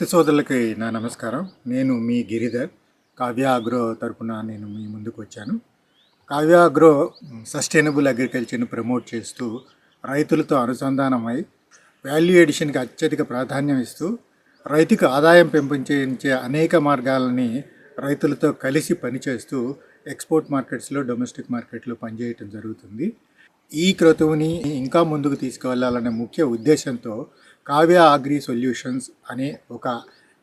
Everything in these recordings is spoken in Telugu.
రైతు సోదరులకి నా నమస్కారం. నేను మీ గిరిధర్. కావ్య అగ్రో తరపున నేను మీ ముందుకు వచ్చాను. కావ్య అగ్రో సస్టైనబుల్ అగ్రికల్చర్ని ప్రమోట్ చేస్తూ రైతులతో అనుసంధానమై వాల్యూ ఎడిషన్కి అత్యధిక ప్రాధాన్యం ఇస్తూ రైతుకు ఆదాయం పెంపొందించే అనేక మార్గాలని రైతులతో కలిసి పనిచేస్తూ ఎక్స్పోర్ట్ మార్కెట్స్లో డొమెస్టిక్ మార్కెట్లో పనిచేయటం జరుగుతుంది. ఈ క్రతువుని ఇంకా ముందుకు తీసుకువెళ్ళాలనే ముఖ్య ఉద్దేశంతో కావ్య అగ్రి సొల్యూషన్స్ అనే ఒక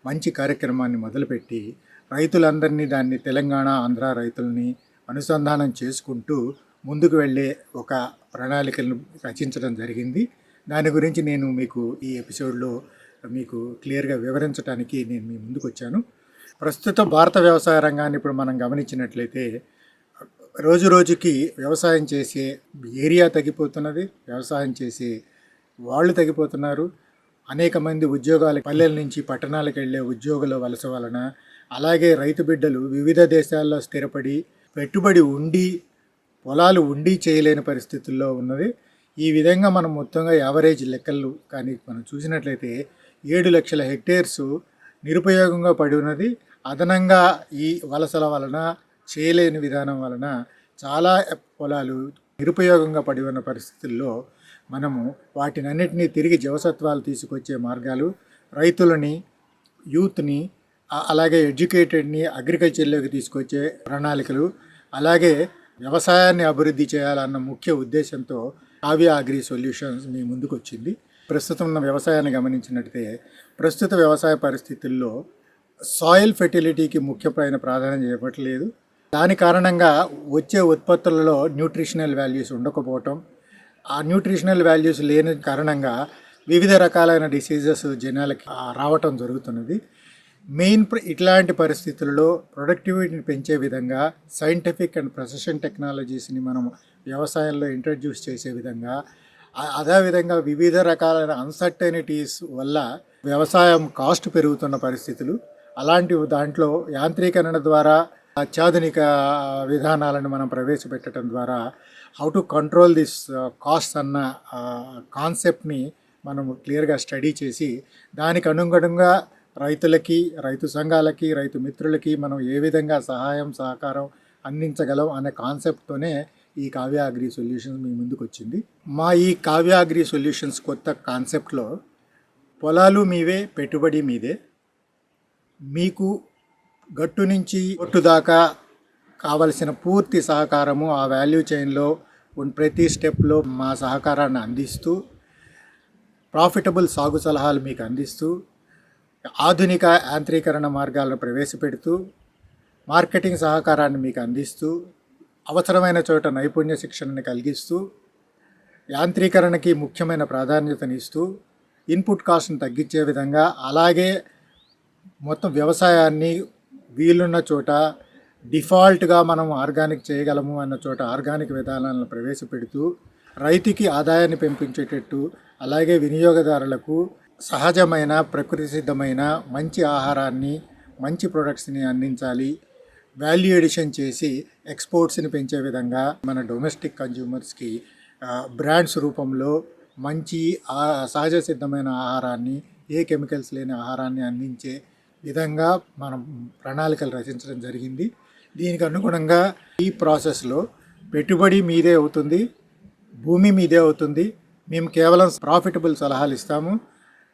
మంచి కార్యక్రమాన్ని మొదలుపెట్టి రైతులందరినీ దాన్ని తెలంగాణ ఆంధ్ర రైతుల్ని అనుసంధానం చేసుకుంటూ ముందుకు వెళ్ళే ఒక ప్రణాళికలను రచించడం జరిగింది. దాని గురించి నేను మీకు ఈ ఎపిసోడ్లో మీకు క్లియర్గా వివరించడానికి నేను మీ ముందుకు వచ్చాను. ప్రస్తుతం భారత వ్యవసాయ రంగాన్ని ఇప్పుడు మనం గమనించినట్లయితే రోజు రోజుకి వ్యవసాయం చేసే ఏరియా తగ్గిపోతున్నది వ్యవసాయం చేసే వాళ్ళు తగ్గిపోతున్నారు. అనేక మంది ఉద్యోగాలు పల్లెల నుంచి పట్టణాలకు వెళ్ళే ఉద్యోగుల వలస వలన అలాగే రైతు బిడ్డలు వివిధ దేశాల్లో స్థిరపడి పెట్టుబడి ఉండి పొలాలు ఉండి చేయలేని పరిస్థితుల్లో ఉన్నది. ఈ విధంగా మనం మొత్తంగా యావరేజ్ లెక్కలు కానీ మనం చూసినట్లయితే ఏడు లక్షల హెక్టేర్స్ నిరుపయోగంగా పడి ఉన్నది. అదనంగా ఈ వలసల వలన చేయలేని విధానం వలన చాలా పొలాలు నిరుపయోగంగా పడి ఉన్న పరిస్థితుల్లో మనము వాటినన్నిటినీ తిరిగి జవసత్వాలు తీసుకొచ్చే మార్గాలు రైతులని యూత్ని అలాగే ఎడ్యుకేటెడ్ని అగ్రికల్చర్లోకి తీసుకొచ్చే ప్రణాళికలు అలాగే వ్యవసాయాన్ని అభివృద్ధి చేయాలన్న ముఖ్య ఉద్దేశంతో కావ్య అగ్రి సొల్యూషన్స్ మీ ముందుకు వచ్చింది ప్రస్తుతం ఉన్న వ్యవసాయాన్ని గమనించినట్లయితే ప్రస్తుత వ్యవసాయ పరిస్థితుల్లో సాయిల్ ఫెర్టిలిటీకి ముఖ్యమైన ప్రాధాన్యం చేపట్టలేదు దాని కారణంగా వచ్చే ఉత్పత్తులలో న్యూట్రిషనల్ వాల్యూస్ ఉండకపోవటం ఆ న్యూట్రిషనల్ వాల్యూస్ లేని కారణంగా వివిధ రకాలైన డిసీజెస్ జనాలకి రావటం జరుగుతున్నది. మెయిన్ ఇట్లాంటి పరిస్థితులలో ప్రొడక్టివిటీని పెంచే విధంగా సైంటిఫిక్ అండ్ ప్రొసెషన్ టెక్నాలజీస్ని మనం వ్యవసాయంలో ఇంట్రడ్యూస్ చేసే విధంగా అదేవిధంగా వివిధ రకాలైన అన్సర్టనిటీస్ వల్ల వ్యవసాయం కాస్ట్ పెరుగుతున్న పరిస్థితులు. అలాంటి దాంట్లో యాంత్రీకరణ ద్వారా అత్యాధునిక విధానాలను మనం ప్రవేశపెట్టడం ద్వారా how to control this cost అన్న కాన్సెప్ట్ని మనం క్లియర్గా స్టడీ చేసి దానికి అనుగుణంగా రైతులకి రైతు సంఘాలకి రైతు మిత్రులకి మనం ఏ విధంగా సహాయం సహకారం అందించగలం అనే కాన్సెప్ట్తోనే ఈ కావ్య అగ్రి సొల్యూషన్స్ మీ ముందుకు వచ్చింది. మా ఈ కావ్య అగ్రి సొల్యూషన్స్ కొత్త కాన్సెప్ట్లో పొలాలు మీవే పెట్టుబడి మీదే మీకు గట్టు నుంచి ఒట్టు దాకా కావలసిన పూర్తి సహకారము ఆ వాల్యూ చైన్లో ఉన్న ప్రతి స్టెప్లో మా సహకారాన్ని అందిస్తూ ప్రాఫిటబుల్ సాగు సలహాలు మీకు అందిస్తూ ఆధునిక యాంత్రీకరణ మార్గాలను ప్రవేశపెడుతూ మార్కెటింగ్ సహకారాన్ని మీకు అందిస్తూ అవసరమైన చోట నైపుణ్య శిక్షణని కలిగిస్తూ యాంత్రీకరణకి ముఖ్యమైన ప్రాధాన్యతనిస్తూ ఇన్పుట్ కాస్ట్ని తగ్గించే విధంగా అలాగే మొత్తం వ్యవసాయాన్ని వీలున్న చోట డిఫాల్ట్గా మనం ఆర్గానిక్ చేయగలము అన్న చోట ఆర్గానిక్ విధానాలను ప్రవేశపెడుతూ రైతుకి ఆదాయాన్ని పెంపించేటట్టు అలాగే వినియోగదారులకు సహజమైన ప్రకృతి సిద్ధమైన మంచి ఆహారాన్ని మంచి ప్రొడక్ట్స్ని అందించాలి. వాల్యూ ఎడిషన్ చేసి ఎక్స్పోర్ట్స్ని పెంచే విధంగా మన డొమెస్టిక్ కన్జ్యూమర్స్కి బ్రాండ్స్ రూపంలో మంచి సహజ సిద్ధమైన ఆహారాన్ని ఏ కెమికల్స్ లేని ఆహారాన్ని అందించే విధంగా మనం ప్రణాళికలు రచించడం జరిగింది. దీనికి అనుగుణంగా ఈ ప్రాసెస్లో పెట్టుబడి మీదే అవుతుంది భూమి మీదే అవుతుంది. మేము కేవలం ప్రాఫిటబుల్ సలహాలు ఇస్తాము.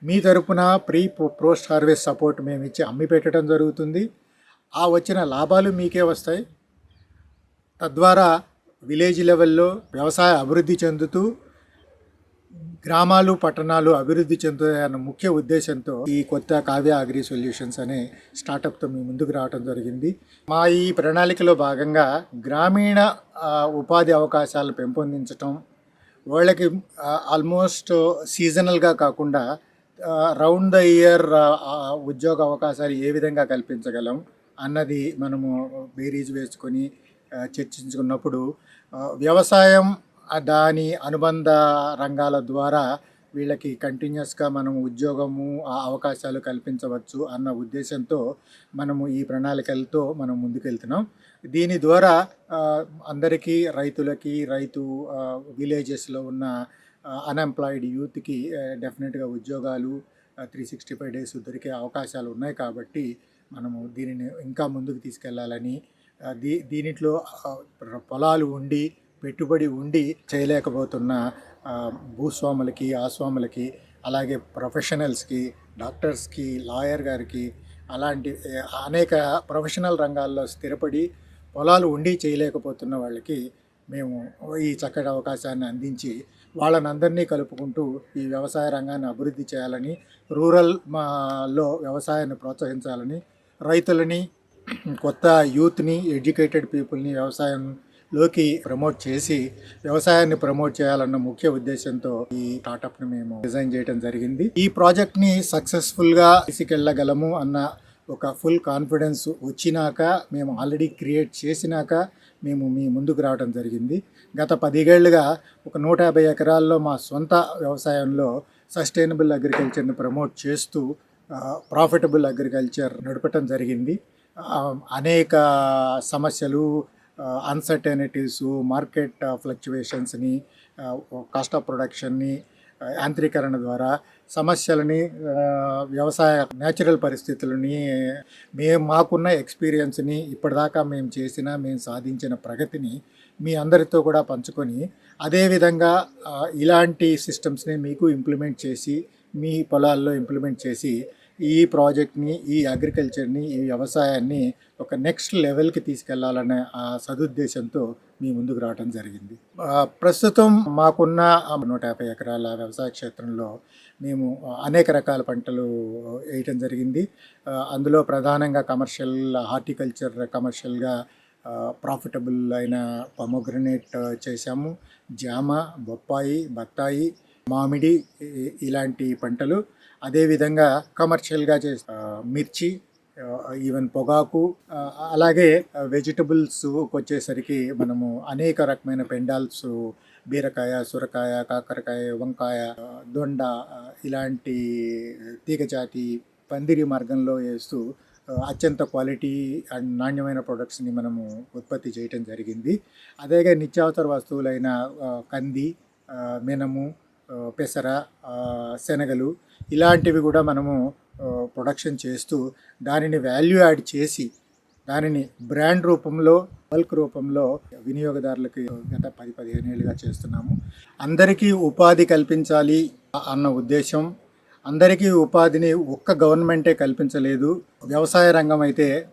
మీ తరపున ప్రీ పోస్ట్ హార్వెస్ట్ సపోర్ట్ మేము ఇచ్చి అమ్మి పెట్టడం జరుగుతుంది. ఆ వచ్చిన లాభాలు మీకే వస్తాయి. తద్వారా విలేజ్ లెవెల్లో వ్యవసాయ అభివృద్ధి చెందుతూ గ్రామాలు పట్టణాలు అభివృద్ధి చెందుతాయన్న ముఖ్య ఉద్దేశంతో ఈ కొత్త కావ్య అగ్రి సొల్యూషన్స్ అనే స్టార్టప్తో మీ ముందుకు రావడం జరిగింది. మా ఈ ప్రణాళికలో భాగంగా గ్రామీణ ఉపాధి అవకాశాలు పెంపొందించటం వాళ్ళకి ఆల్మోస్ట్ సీజనల్గా కాకుండా రౌండ్ ద ఇయర్ ఉద్యోగ అవకాశాలు ఏ విధంగా కల్పించగలం అన్నది మనము బేరీజ్ వేసుకొని చర్చించుకున్నప్పుడు వ్యవసాయం దాని అనుబంధ రంగాల ద్వారా వీళ్ళకి కంటిన్యూస్గా మనం ఉద్యోగము అవకాశాలు కల్పించవచ్చు అన్న ఉద్దేశంతో మనము ఈ ప్రణాళికలతో మనం ముందుకెళ్తున్నాం. దీని ద్వారా అందరికీ రైతులకి రైతు విలేజెస్లో ఉన్న అన్ఎంప్లాయిడ్ యూత్కి డెఫినెట్గా ఉద్యోగాలు త్రీ సిక్స్టీ ఫైవ్ డేస్ దొరికే అవకాశాలు ఉన్నాయి కాబట్టి మనము దీనిని ఇంకా ముందుకు తీసుకెళ్ళాలని దీ దీనిలో పొలాలు ఉండి పెట్టుబడి ఉండి చేయలేకపోతున్న భూస్వాములకి ఆస్వాములకి అలాగే ప్రొఫెషనల్స్కి డాక్టర్స్కి లాయర్ గారికి అలాంటి అనేక ప్రొఫెషనల్ రంగాల్లో స్థిరపడి పొలాలు ఉండి చేయలేకపోతున్న వాళ్ళకి మేము ఈ చక్కటి అవకాశాన్ని అందించి వాళ్ళని అందరినీ కలుపుకుంటూ ఈ వ్యవసాయ రంగాన్ని అభివృద్ధి చేయాలని రూరల్ మాలో వ్యవసాయాన్ని ప్రోత్సహించాలని రైతులని కొత్త యూత్ని ఎడ్యుకేటెడ్ పీపుల్ని వ్యవసాయం లోకి ప్రమోట్ చేసి వ్యవసాయాన్ని ప్రమోట్ చేయాలన్న ముఖ్య ఉద్దేశంతో ఈ స్టార్టప్ని మేము డిజైన్ చేయడం జరిగింది. ఈ ప్రాజెక్ట్ని సక్సెస్ఫుల్గా తీసుకెళ్ళగలము అన్న ఒక ఫుల్ కాన్ఫిడెన్స్ వచ్చినాక మేము ఆల్రెడీ క్రియేట్ చేసినాక మేము మీ ముందుకు రావడం జరిగింది. గత పదిగేళ్ళుగా ఒక నూట యాభై ఎకరాల్లో మా సొంత వ్యవసాయంలో సస్టైనబుల్ అగ్రికల్చర్ని ప్రమోట్ చేస్తూ ప్రాఫిటబుల్ అగ్రికల్చర్ నడపటం జరిగింది. అనేక సమస్యలు అన్సర్టనిటీస్ మార్కెట్ ఫ్లక్చువేషన్స్ని కాస్ట్ ఆఫ్ ప్రొడక్షన్ని యాంత్రీకరణ ద్వారా సమస్యలని వ్యవసాయ న్యాచురల్ పరిస్థితులని మేము మాకున్న ఎక్స్పీరియన్స్ని ఇప్పటిదాకా మేము చేసిన మేము సాధించిన ప్రగతిని మీ అందరితో కూడా పంచుకొని అదేవిధంగా ఇలాంటి సిస్టమ్స్ని మీకు ఇంప్లిమెంట్ చేసి మీ పొలాల్లో ఇంప్లిమెంట్ చేసి ఈ ప్రాజెక్ట్ని ఈ అగ్రికల్చర్ని ఈ వ్యవసాయాన్ని ఒక నెక్స్ట్ లెవెల్కి తీసుకెళ్ళాలనే ఆ సదుద్దేశంతో మీ ముందుకు రావడం జరిగింది. ప్రస్తుతం మాకున్న నూట యాభై ఎకరాల వ్యవసాయ క్షేత్రంలో మేము అనేక రకాల పంటలు వేయటం జరిగింది. అందులో ప్రధానంగా కమర్షియల్ హార్టికల్చర్ కమర్షియల్గా ప్రాఫిటబుల్ అయిన పొమోగ్రనేట్ చేశాము. జామ బొప్పాయి బత్తాయి మామిడి ఇలాంటి పంటలు అదేవిధంగా కమర్షియల్గా చేసే మిర్చి ఈవెన్ పొగాకు అలాగే వెజిటబుల్స్ వచ్చేసరికి మనము అనేక రకమైన పెండాల్స్ బీరకాయ సొరకాయ కాకరకాయ వంకాయ దొండ ఇలాంటి తీగజాతి పందిరి మార్గంలో వేస్తూ అత్యంత క్వాలిటీ అండ్ నాణ్యమైన ప్రొడక్ట్స్ని మనము ఉత్పత్తి చేయటం జరిగింది. అదేగా నిత్యావసర వస్తువులైన కంది మినము పెసర శనగలు ఇలాంటివి కూడా మనము ప్రొడక్షన్ చేస్తూ దానిని వాల్యూ యాడ్ చేసి దానిని బ్రాండ్ రూపంలో బల్క్ రూపంలో వినియోగదారులకి గత పది పదిహేను ఏళ్ళుగా చేస్తున్నాము. అందరికీ ఉపాధి కల్పించాలి అన్న ఉద్దేశం అందరికీ ఉపాధిని ఒక్క గవర్నమెంటే కల్పించలేదు. వ్యవసాయ రంగం అయితే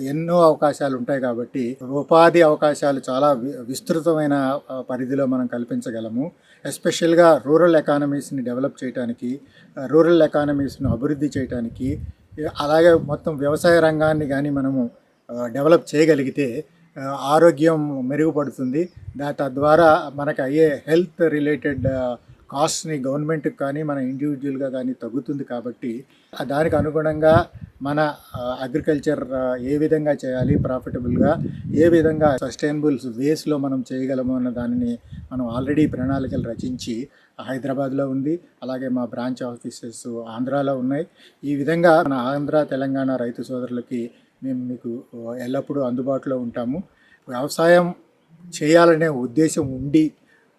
ఎన్నో అవకాశాలు ఉంటాయి కాబట్టి ఉపాధి అవకాశాలు చాలా వి- విస్తృతమైన పరిధిలో మనం కల్పించగలము. ఎస్పెషల్గా రూరల్ ఎకానమీస్ని డెవలప్ చేయడానికి రూరల్ ఎకానమీస్ను అభివృద్ధి చేయడానికి అలాగే మొత్తం వ్యవసాయ రంగాన్ని కానీ మనము డెవలప్ చేయగలిగితే ఆరోగ్యం మెరుగుపడుతుంది. దా తద్వారా మనకు అయ్యే హెల్త్ రిలేటెడ్ కాస్ట్ని గవర్నమెంట్కి కానీ మన ఇండివిజువల్గా కానీ తగ్గుతుంది కాబట్టి దానికి అనుగుణంగా మన అగ్రికల్చర్ ఏ విధంగా చేయాలి ప్రాఫిటబుల్గా ఏ విధంగా సస్టైనబుల్ వేస్లో మనం చేయగలము అన్న దానిని మనం ఆల్రెడీ ప్రణాళికలు రచించి హైదరాబాద్లో ఉంది. అలాగే మా బ్రాంచ్ ఆఫీసెస్ ఆంధ్రాలో ఉన్నాయి. ఈ విధంగా మన ఆంధ్ర తెలంగాణ రైతు సోదరులకి మేము మీకు ఎల్లప్పుడూ అందుబాటులో ఉంటాము. వ్యవసాయం చేయాలనే ఉద్దేశం ఉండి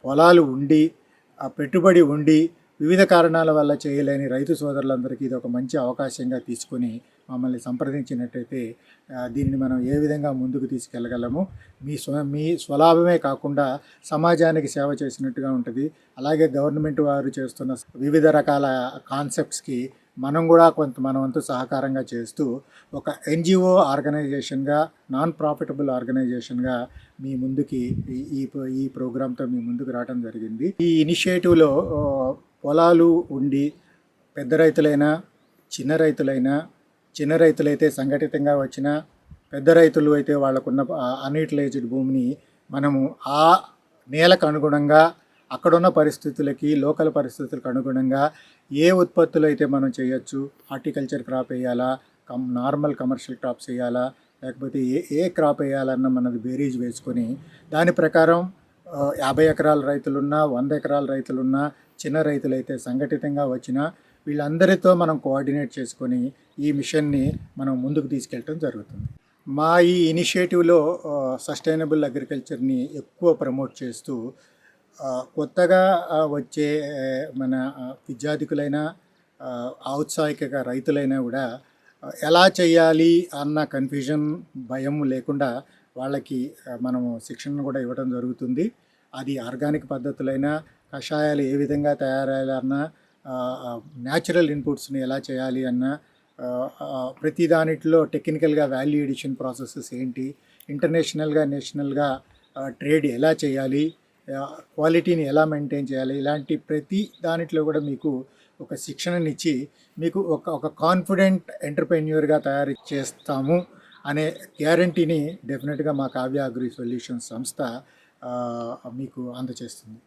పొలాలు ఉండి ఆ పెట్టుబడి ఉండి వివిధ కారణాల వల్ల చేయలేని రైతు సోదరులందరికీ ఇది ఒక మంచి అవకాశంగా తీసుకొని మమ్మల్ని సంప్రదించినట్టయితే దీనిని మనం ఏ విధంగా ముందుకు తీసుకెళ్ళగలము? మీ స్వ మీ స్వలాభమే కాకుండా సమాజానికి సేవ చేసినట్టుగా ఉంటుంది. అలాగే గవర్నమెంట్ వారు చేస్తున్న వివిధ రకాల కాన్సెప్ట్స్కి మనం కూడా కొంత మన వంతు సహకారంగా చేస్తూ ఒక ఎన్జిఓ ఆర్గనైజేషన్గా నాన్ ప్రాఫిటబుల్ ఆర్గనైజేషన్గా మీ ముందుకి ఈ ఈ ప్రోగ్రాంతో మీ ముందుకు రావడం జరిగింది. ఈ ఇనిషియేటివ్లో పొలాలు ఉండి పెద్ద రైతులైనా చిన్న రైతులైనా చిన్న రైతులైతే సంఘటితంగా వచ్చిన పెద్ద రైతులు అయితే వాళ్ళకున్న అన్యూటిలైజ్డ్ భూమిని మనము ఆ నేలకు అనుగుణంగా అక్కడున్న పరిస్థితులకి లోకల్ పరిస్థితులకు అనుగుణంగా ఏ ఉత్పత్తులు అయితే మనం చేయొచ్చు హార్టికల్చర్ క్రాప్ వేయాలా కమ్ నార్మల్ కమర్షియల్ క్రాప్స్ వేయాలా లేకపోతే ఏ ఏ క్రాప్ వేయాలన్న మనది బేరీజ్ వేసుకొని దాని ప్రకారం యాభై ఎకరాల రైతులున్నా వంద ఎకరాల రైతులున్నా చిన్న రైతులైతే సంఘటితంగా వచ్చిన వీళ్ళందరితో మనం కోఆర్డినేట్ చేసుకొని ఈ మిషన్ని మనం ముందుకు తీసుకెళ్ళటం జరుగుతుంది. మా ఈ ఇనిషియేటివ్లో సస్టైనబుల్ అగ్రికల్చర్ని ఎక్కువ ప్రమోట్ చేస్తూ కొత్తగా వచ్చే మన ఆ, విద్యార్థికులైనా ఔత్సాహిక రైతులైనా కూడా ఎలా చేయాలి అన్న కన్ఫ్యూజన్ భయం లేకుండా వాళ్ళకి మనము శిక్షణ కూడా ఇవ్వడం జరుగుతుంది. అది ఆర్గానిక్ పద్ధతులైనా కషాయాలు ఏ విధంగా తయారయ్యాలన్నా న్యాచురల్ ఇన్పుట్స్ని ఎలా చేయాలి అన్న ప్రతి దానిట్లో టెక్నికల్గా వాల్యూ ఎడిషన్ ప్రాసెసెస్ ఏంటి ఇంటర్నేషనల్గా నేషనల్గా ట్రేడ్ ఎలా చేయాలి క్వాలిటీని ఎలా మెయింటైన్ చేయాలి? ఇలాంటి ప్రతి దానిట్లో కూడా మీకు ఒక శిక్షణనిచ్చి మీకు ఒక ఒక కాన్ఫిడెంట్ ఎంటర్ప్రెన్యూర్గా తయారు చేస్తాము అనే గ్యారంటీని డెఫినెట్గా మా కావ్య అగ్రి సొల్యూషన్ సంస్థ మీకు అందజేస్తుంది